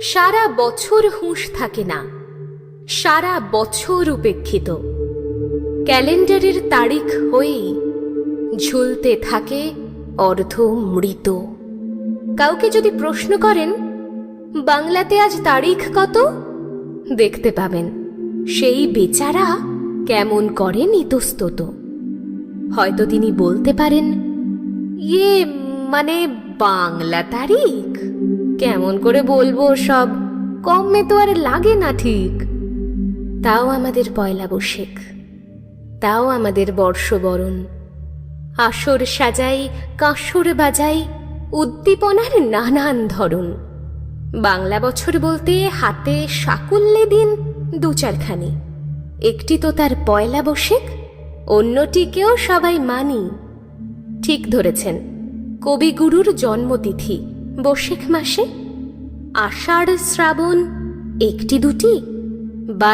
সারা বছর হুঁশ থাকে না। সারা বছর উপেক্ষিত। ক্যালেন্ডারের তারিখ হয়েই ঝুলতে থাকে অর্ধ মৃত। কাউকে যদি প্রশ্ন করেন, বাংলাতে আজ তারিখ কত? দেখতে পাবেন, সেই বেচারা কেমন করেন ইতস্তত হয়তো তিনি বলতে পারেন ইয়ে মানে বাংলা তারিখ? কেমন করে বলব সব? কমে তো আর লাগে না ঠিক। তাও আমাদের পয়লা বৈশাখ। তাও আমাদের বর্ষবরণ। আসর সাজাই, কাঁসর বাজাই, উদ্দীপনার নানান ধরন। বাংলা বছর বলতে হাতে সাকুল্যে দিন দু চারখানি। একটি তো তার পয়লা বৈশাখ, অন্যটিকেও সবাই মানি। ঠিক ধরেছেন, কবিগুরুর জন্মতিথি। বৈশাখ মাসে আষাঢ় শ্রাবণ একটি দুটি বা